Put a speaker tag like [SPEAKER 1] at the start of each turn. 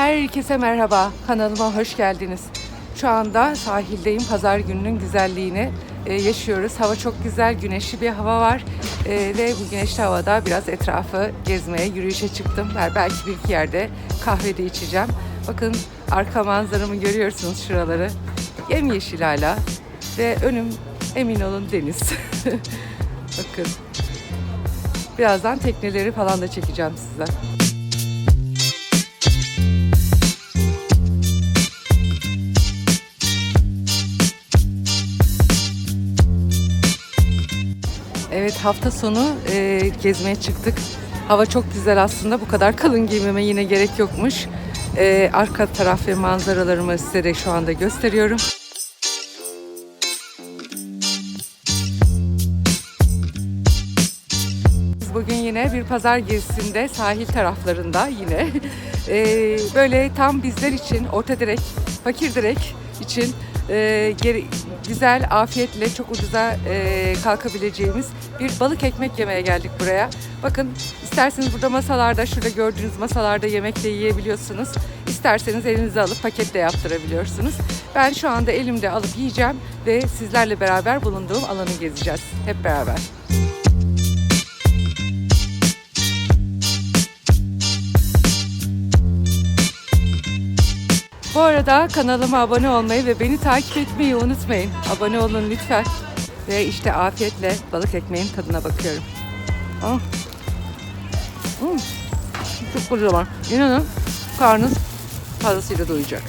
[SPEAKER 1] Herkese merhaba, kanalıma hoş geldiniz. Şu anda sahildeyim, pazar gününün güzelliğini e, yaşıyoruz. Hava çok güzel, güneşli bir hava var E, ve bu güneşli havada biraz etrafı gezmeye, yürüyüşe çıktım. Ben belki bir iki yerde kahve de içeceğim. Bakın arka manzaramı görüyorsunuz şuraları. Yemyeşil hala ve önüm emin olun deniz. Bakın. Birazdan tekneleri falan da çekeceğim size. Evet hafta sonu e, gezmeye çıktık. Hava çok güzel aslında. Bu kadar kalın giymeme yine gerek yokmuş. E, arka taraf ve manzaralarımı size şu anda gösteriyorum. Bugün yine bir pazar gezisinde sahil taraflarında yine e, böyle tam bizler için orta direk, fakir direk için e, geri- güzel, afiyetle çok ucuza e, kalkabileceğimiz bir balık ekmek yemeye geldik buraya. Bakın isterseniz burada masalarda, şurada gördüğünüz masalarda yemek de yiyebiliyorsunuz. İsterseniz elinize alıp paketle yaptırabiliyorsunuz. Ben şu anda elimde alıp yiyeceğim ve sizlerle beraber bulunduğum alanı gezeceğiz. Hep beraber. Bu arada kanalıma abone olmayı ve beni takip etmeyi unutmayın. Abone olun lütfen. Ve işte afiyetle balık ekmeğin tadına bakıyorum. Ah. Hmm. Çok kocaman. İnanın karnınız fazlasıyla doyacak.